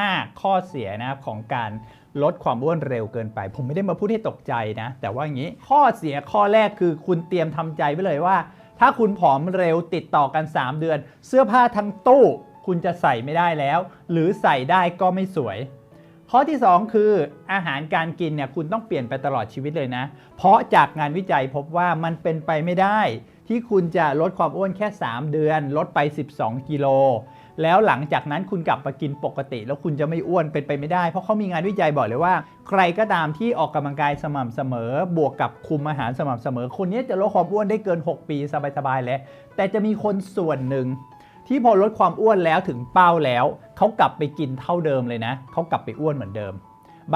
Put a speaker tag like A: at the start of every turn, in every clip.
A: 5 ข้อเสียนะครับของการลดความอ้วนเร็วเกินไป ผมไม่ได้มาพูดให้ตกใจนะ แต่ว่าอย่างนี้ข้อเสียข้อแรกคือคุณเตรียมทำใจไว้เลยว่า ถ้าคุณผอมเร็วติดต่อกัน 3 เดือน เสื้อผ้าทั้งตู้คุณจะใส่ไม่ได้แล้ว หรือใส่ได้ก็ไม่สวย ข้อที่ 2 คืออาหารการกินเนี่ยคุณต้องเปลี่ยนไปตลอดชีวิตเลยนะ เพราะจากงานวิจัยพบว่ามันเป็นไปไม่ได้ ที่คุณจะลดความอ้วนแค่ 3 เดือน ลดไป 12 กิโล แล้วหลังจากนั้นคุณกลับมากินปกติ แล้วคุณจะไม่อ้วนเป็นไปไม่ได้ เพราะเขามีงานวิจัยบอกเลยว่า ใครก็ตามที่ออกกำลังกายสม่ำเสมอ บวกกับคุมอาหารสม่ำเสมอ คนนี้จะลดความอ้วนได้เกิน 6 ปีสบายๆเลยแต่จะมีคนส่วนหนึ่งที่พอลดความอ้วนแล้วถึงเป้าแล้วเขากลับไปกินเท่าเดิมเลยนะเขากลับไปอ้วนเหมือนเดิม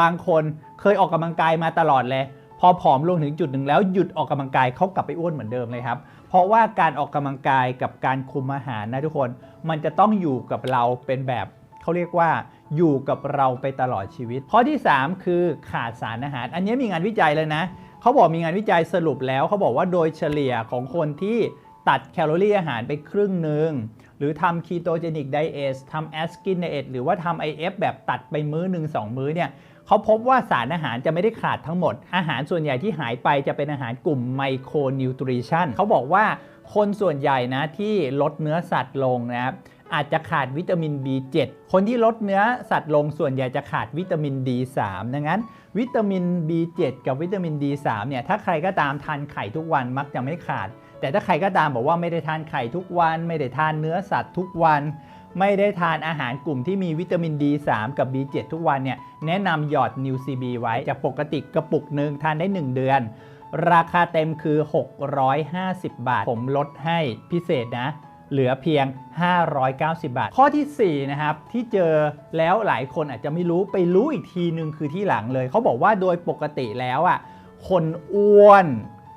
A: บางคนเคยออกกำลังกายมาตลอดเลย พอผอมลงถึงจุดหนึ่งแล้วหยุดออกกำลังกายเขากลับไปอ้วนเหมือนเดิมเลยครับ เพราะว่าการออกกำลังกายกับการคุมอาหารนะทุกคน มันจะต้องอยู่กับเราเป็นแบบเขาเรียกว่าอยู่กับเราไปตลอดชีวิต ข้อที่ 3 คือขาดสารอาหาร อันนี้มีงานวิจัยเลยนะเขาบอกมีงานวิจัยสรุปแล้วเขาบอกว่าโดยเฉลี่ยของคนที่ตัดแคลอรี่อาหารไปครึ่งหนึ่ง หรือทำ ketogenic diet ทำ asked diet หรือว่าทำ IF แบบตัดไปมื้อหนึ่งสองมื้อเนี่ยเขาพบว่าสารอาหารจะไม่ได้ขาดทั้งหมด อาหารส่วนใหญ่ที่หายไปจะเป็นอาหารกลุ่มไมโครนิวทริชันเขาบอกว่าคนส่วนใหญ่นะที่ลดเนื้อสัตว์ลงนะครับอาจจะขาดวิตามิน B7 คนที่ลดเนื้อสัตว์ลงส่วนใหญ่จะขาดวิตามิน D3 ดังนั้น วิตามิน B7 กับวิตามิน D3 เนี่ยถ้าใครก็ตามทานไข่ทุกวันมักจะไม่ขาด แต่ถ้าใครก็ตามบอกว่าไม่ได้ทานไข่ทุกวัน ไม่ได้ทานเนื้อสัตว์ทุกวัน ไม่ได้ทานอาหารกลุ่มที่มีวิตามิน D3 กับ B7 ทุกวันเนี่ยแนะนำหยอด New CB ไว้จากปกติกระปุกหนึ่งทานได้ 1 เดือน ราคาเต็มคือ 650 บาท ผมลดให้พิเศษนะเหลือเพียง 590 บาท ข้อทีสี่ 4 นะครับ ที่เจอแล้วหลายคนอาจจะไม่รู้ไปรู้อีกทีนึงคือที่หลังเลย เขาบอกว่าโดยปกติแล้วอะคนอ้วน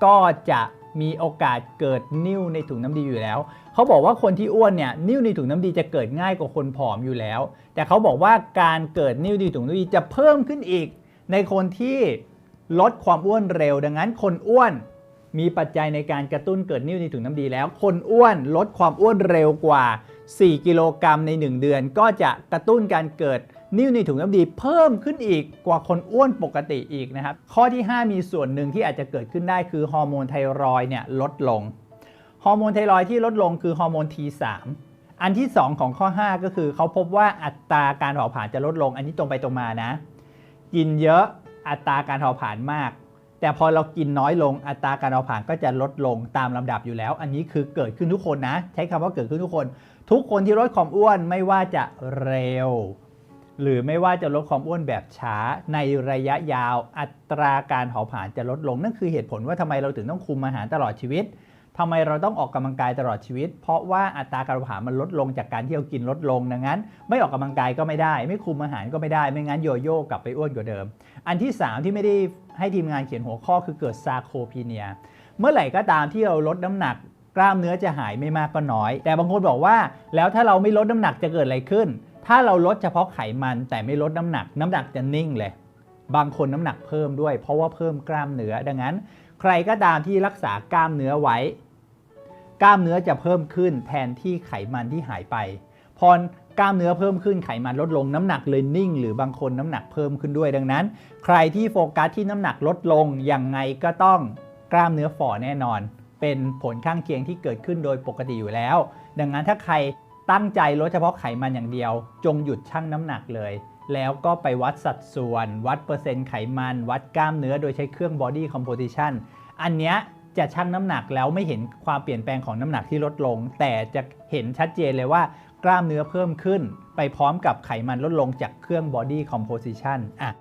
A: ก็จะ มีโอกาสเกิดนิ่วในถุงน้ำดีอยู่แล้ว เขาบอกว่าคนที่อ้วนเนี่ยนิ่วในถุงน้ำดีจะเกิดง่ายกว่าคนผอมอยู่แล้ว แต่เขาบอกว่าการเกิดนิ่วในถุงน้ำดีจะเพิ่มขึ้นอีก ในคนที่ลดความอ้วนเร็ว ดังนั้นคนอ้วนมีปัจจัยในการกระตุ้นเกิดนิ่วในถุงน้ำดีแล้ว คนอ้วนลดความอ้วนเร็วกว่า 4 กิโลกรัมใน 1 เดือน ก็จะกระตุ้นการเกิด นิ่วในถุงน้ำดีเพิ่มขึ้นอีกกว่าคนอ้วนปกติอีกนะครับ ข้อที่ 5 มีส่วนหนึ่งที่อาจจะเกิดขึ้นได้คือฮอร์โมนไทรอยเนี่ยลดลง ฮอร์โมนไทรอยที่ลดลงคือฮอร์โมน T3 อันที่ 2 ของข้อ 5 ก็คือเขาพบว่าอัตราการเผาผลาญจะลดลง อันนี้ตรงไปตรงมานะ กินเยอะอัตราการเผาผลาญมาก แต่พอเรากินน้อยลงอัตราการเผาผลาญก็จะลดลงตามลำดับอยู่แล้ว อันนี้คือเกิดขึ้นทุกคนนะ ใช้คำว่าเกิดขึ้นทุกคน ทุกคนที่ลดความอ้วนไม่ว่าจะเร็ว หรือไม่ว่าจะลดความอ้วนแบบช้าในระยะยาวอัตราการเผาผลาญจะลดลง นั่นคือเหตุผลว่าทำไมเราถึงต้องคุมอาหารตลอดชีวิตทำไมเราต้องออกกำลังกายตลอดชีวิต เพราะว่าอัตราการเผาผลาญมันลดลงจากการที่เรากินลดลงดังนั้น ไม่ออกกำลังกายก็ไม่ได้ ไม่คุมอาหารก็ไม่ได้ไม่งั้นโยโย่กลับไปอ้วนกว่าเดิม อันที่ 3 ที่ไม่ได้ให้ทีมงานเขียนหัวข้อคือเกิดซาโคพีเนียเมื่อไหร่ก็ตามที่เราลดน้ำหนัก กล้ามเนื้อจะหายไม่มากก็น้อย แต่บางคนบอกว่า แล้วถ้าเราไม่ลดน้ำหนักจะเกิดอะไรขึ้น ถ้าเราลดเฉพาะไขมันแต่ไม่ลดน้ำหนัก น้ำหนักจะนิ่งเลย บางคนน้ำหนักเพิ่มด้วย เพราะว่าเพิ่มกล้ามเนื้อดังนั้น ใครก็ตามที่รักษากล้ามเนื้อไว้ กล้ามเนื้อจะเพิ่มขึ้นแทนที่ไขมันที่หายไป พอกล้ามเนื้อเพิ่มขึ้นไขมันลดลงน้ำหนักเลยนิ่ง หรือบางคนน้ำหนักเพิ่มขึ้นด้วยดังนั้น ใครที่โฟกัสที่น้ำหนักลดลงยังไงก็ต้องกล้ามเนื้อฝ่อแน่นอน เป็นผลข้างเคียงที่เกิดขึ้นโดยปกติอยู่แล้ว ดังนั้นถ้าใคร ตั้งใจลดเฉพาะไขมันอย่างเดียว จงหยุดชั่งน้ำหนักเลย แล้วก็ไปวัดสัดส่วน วัดเปอร์เซ็นต์ไขมัน วัดกล้ามเนื้อโดยใช้เครื่อง body composition อันเนี้ยจะชั่งน้ำหนักแล้วไม่เห็นความเปลี่ยนแปลงของน้ำหนักที่ลดลง แต่จะเห็นชัดเจนเลยว่ากล้ามเนื้อเพิ่มขึ้น ไปพร้อมกับไขมันลดลงจากเครื่อง body composition อะ